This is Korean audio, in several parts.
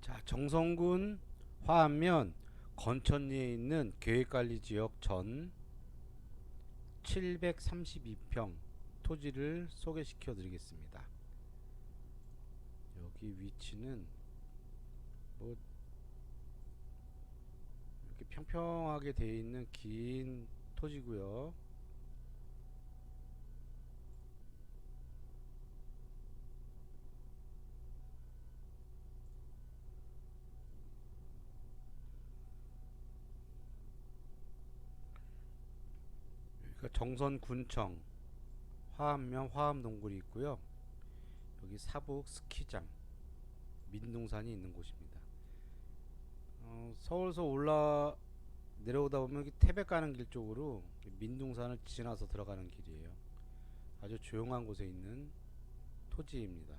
자, 정성군 화안면 건천리에 있는 계획관리지역 전 732평 토지를 소개시켜 드리겠습니다. 여기 위치는 뭐 이렇게 평평하게 되어 있는 긴 토지고요. 정선군청 화암면 화암동굴이 있고요. 여기 사북 스키장 민둥산이 있는 곳입니다. 어, 서울서 올라 내려오다 보면 태백 가는 길 쪽으로 민둥산을 지나서 들어가는 길이에요. 아주 조용한 곳에 있는 토지입니다.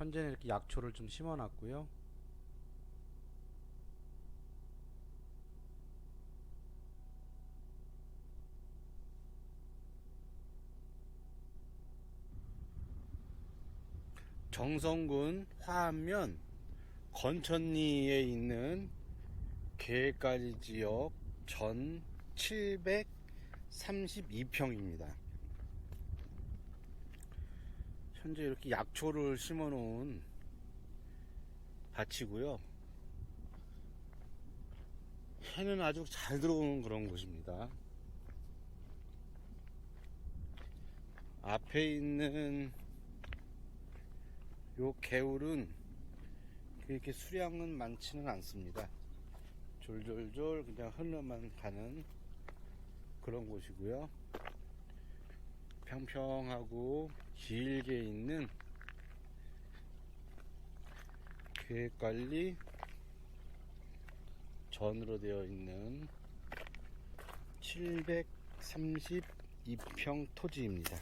현재는 이렇게 약초를 좀 심어 놨고요. 정성군 화암면 건천리에 있는 계획관리 지역 전 732평입니다. 현재 이렇게 약초를 심어 놓은 밭이고요. 해는 아주 잘 들어오는 그런 곳입니다. 앞에 있는 요 개울은 그렇게 수량은 많지는 않습니다. 졸졸졸 그냥 흘러만 가는 그런 곳이고요. 평평하고 길게 있는 계획관리 전으로 되어 있는 732평 토지입니다.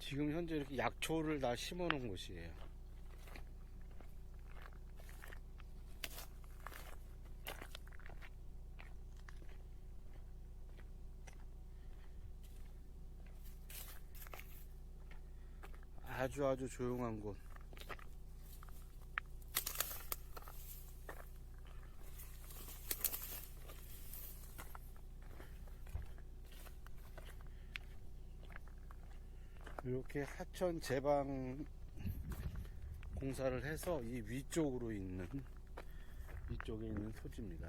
지금 현재 이렇게 약초를 다 심어 놓은 곳이에요. 아주 아주 조용한 곳. 이렇게 하천 제방 공사를 해서 이 위쪽으로 있는 위쪽에 있는 토지입니다.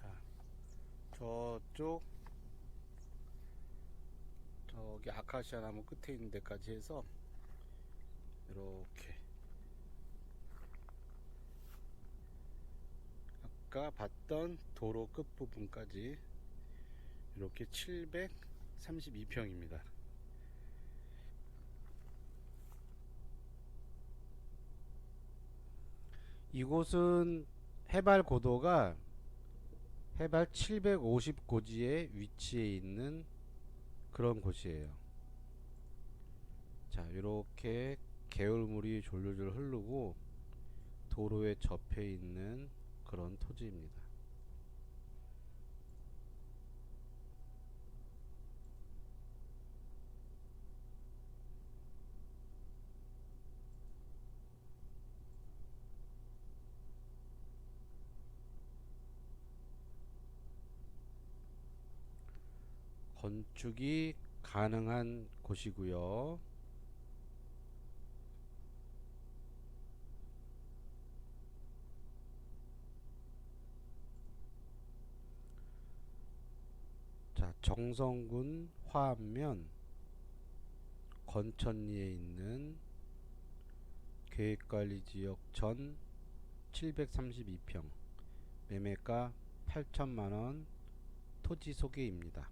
자, 저쪽 저기 아카시아 나무 끝에 있는 데까지 해서 이렇게 아까 봤던 도로 끝부분까지 이렇게 732평입니다. 이곳은 해발 고도가 해발 750고지에 위치해 있는 그런 곳이에요. 자, 이렇게 개울물이 졸졸졸 흐르고 도로에 접해 있는 그런 토지입니다. 건축이 가능한 곳이고요. 자, 정성군 화암면 건천리에 있는 계획관리지역 전 732평 매매가 8천만원 토지 소개입니다.